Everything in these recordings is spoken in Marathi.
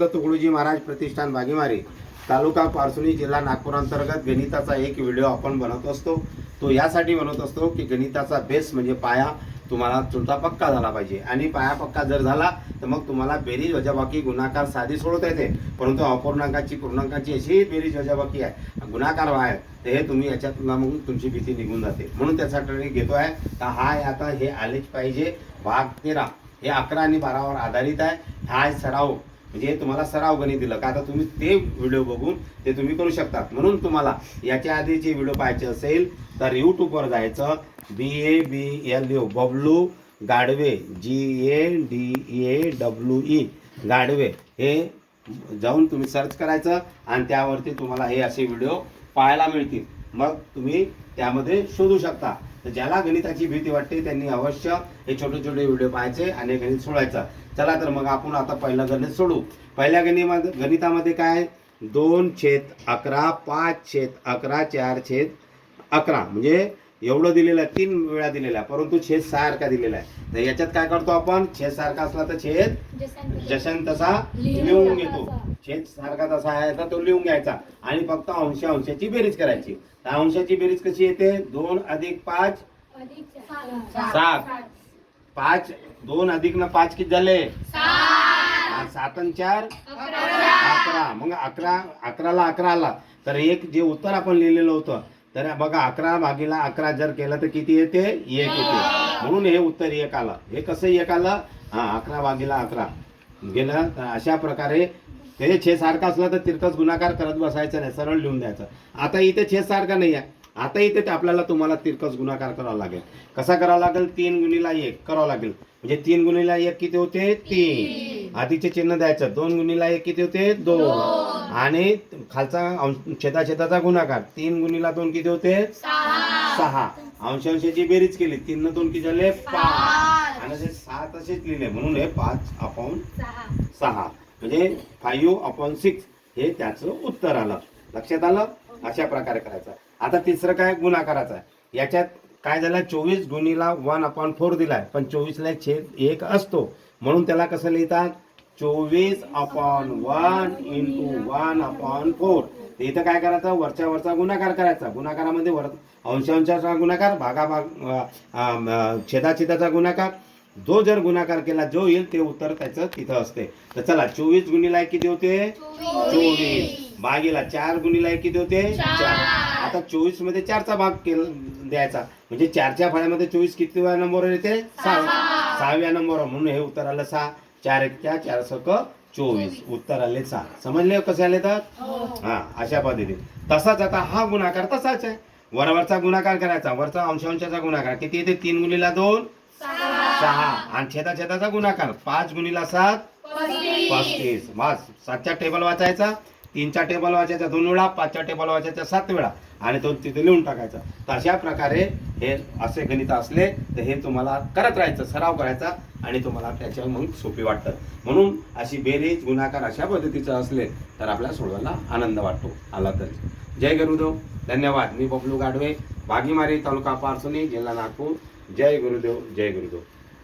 तुकडोजी महाराज प्रतिष्ठान भागीमारी तालुका पारसुनी जिल्हा नागपूर अंतर्गत गणिताचा एक व्हिडिओ आपण बनवत असतो. तो यासाठी बनवत असतो की गणिताचा बेस म्हणजे पाया. तुम्हाला तुमचा पक्का झाला पाहिजे. आणि पाया पक्का जर झाला तर मग तुम्हाला बेरीज वजाबाकी गुणाकार साधी सोडवता येते. परंतु अपूर्णांकाची पूर्णांकाची अशी बेरीज वजाबाकी आहे. गुणाकार आहे तर हे तुम्ही याच्यातून मग तुमची भीती निघून जाते. म्हणून त्यासाठी घेतो आहे तर हा आता हे आलेच पाहिजे. भाग तेरा. हे अकरा आणि बारावर आधारित आहे. हा सराव. म्हणजे तुम्हाला सराव गणित दिलं. का आता तुम्ही ते व्हिडिओ बघून ते तुम्ही करू शकतात. म्हणून तुम्हाला याच्या आधीचे व्हिडिओ पाहायचे असेल तर यूट्यूबवर जायचं. B A B L U Bablu Gadwe G A D A W E Gadwe. हे जाऊन तुम्ही सर्च करायचं आणि त्यावरती तुम्हाला हे असे व्हिडिओ पाहायला मिळतील. मग तुम्ही त्यामध्ये शोधू शकता. तर ज्याला गणिताची भीती वाटते त्यांनी अवश्य हे छोटे छोटे व्हिडिओ पाहायचे आणि गणित सोडायचं. चला तर मग आपण आता पहिलं गणित सोडू. पहिल्या गणितामध्ये गणितामध्ये काय दोन छेद अकरा पाच छेद अकरा चार छेद अकरा. म्हणजे एवढं दिलेलं आहे तीन वेळा दिलेला आहे परंतु छेद सारखा दिलेला आहे. तर याच्यात काय करतो आपण? छेद सारखा असला तर छेद जशन तसा लिहून घेतो. छेद सारखा तसा आहे तर तो लिहून घ्यायचा. आणि फक्त अंश अंशाची बेरीज करायची. तर अंशाची बेरीज कशी येते? दोन अधिक पाच. सात. पाच दोन अधिक न पाच किती झाले? सात. आणि चार. अकरा. मग अकरा अकराला अकरा आला. तर एक जे उत्तर आपण लिहिलेलं होतं तर बघा अकरा भागीला अकरा जर केलं तर किती येते? एक येते म्हणून हे उत्तर एक आलं. हे कसं एक आलं? हा अकरा भागीला अकरा. गेलं तर अशा प्रकारे ते छेद सारखा असला तर तिरकस गुणाकार करत बसायचं नाही सरळ लिहून द्यायचं. आता इथे छेद सारखा नाही आहे आता इथे ते आपल्याला तुम्हाला तिरकस गुणाकार करावा लागेल. कसा करावा लागेल? तीन गुणीला एक करावं लागेल. म्हणजे तीन गुणीला एक किती होते? तीन. आधीचे चिन्ह द्यायचं. दोन गुणीला एक किती होते? दोन. आणि खालचा अंश- छेदाछेदाचा गुणाकार. तीन गुणीला दोन किती होते? सहा. अंशांशाची बेरीज केली. तीन न दोन किती झाले? पाच. आणि ते सहा तसेच लिहिले. म्हणून हे पाच अपॉन सहा. म्हणजे फाईव्ह अपॉन सिक्स हे त्याचं उत्तर आलं. लक्षात आलं? अशा प्रकारे करायचं. आता तिसरं काय? गुणाकाराचं आहे. याच्यात काय झालं? चोवीस गुणीला वन अपॉन फोर दिलाय. पण चोवीसला छेद एक असतो. म्हणून त्याला कसं लिहितात? चोवीस upon one into one upon four. इथं काय करायचं? वरच्या वरचा गुणाकार करायचा. गुणाकारामध्ये वर अंशांशाचा गुणाकार भागाभाग छेदाछेदाचा गुणाकार. जो जर गुणाकार केला जो येईल ते उत्तर त्याचं तिथं असते. तर चला चोवीस गुणीला किती होते? चोवीस. भागीला चार गुणीला किती होते? चार. आता चोवीसमध्ये चारचा भाग केला द्यायचा. म्हणजे चारच्या फळ्यामध्ये चोवीस किती नंबरवर येते? सहा. सहाव्या नंबरवर म्हणून हे उत्तर आलं सहा. चार एक त्या चार सक चोवीस. उत्तर आले सहा समजले कसे आले तर? हा अशा पद्धतीने. तसाच आता हा गुणाकार तसाच आहे. वरवरचा गुणाकार करायचा. वरचा अंशांशाचा गुणाकार. किती येते? तीन गुणीला दोन? सहा. आणि छेदा छेदाचा गुणाकार. पाच गुणीला सात? पस्तीस. बस. सातच्या टेबल वाचायचा. तीनच्या टेबल वाचायचा दोन वेळा पाचच्या टेबल वाचायचा सात वेळा. आणि तो तिथे लिहून टाकायचा. तर अशा प्रकारे हे असे गणित असले तर हे तुम्हाला करत राहायचं सराव करायचा आणि तुम्हाला त्याच्या मग सोपी वाटतं. म्हणून अशी बेरीज गुणाकार अशा पद्धतीचं असले तर आपल्याला सोडवायला आनंद वाटतो. आला तर. जय गुरुदेव. धन्यवाद. मी बबलू गाडवे भागीमारी तालुका पारसोनी जिल्हा नागपूर. जय गुरुदेव. जय गुरुदेव.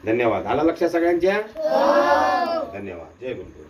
धन्यवाद. आला लक्षात सगळ्यांच्या? धन्यवाद. जय गुरुदेव.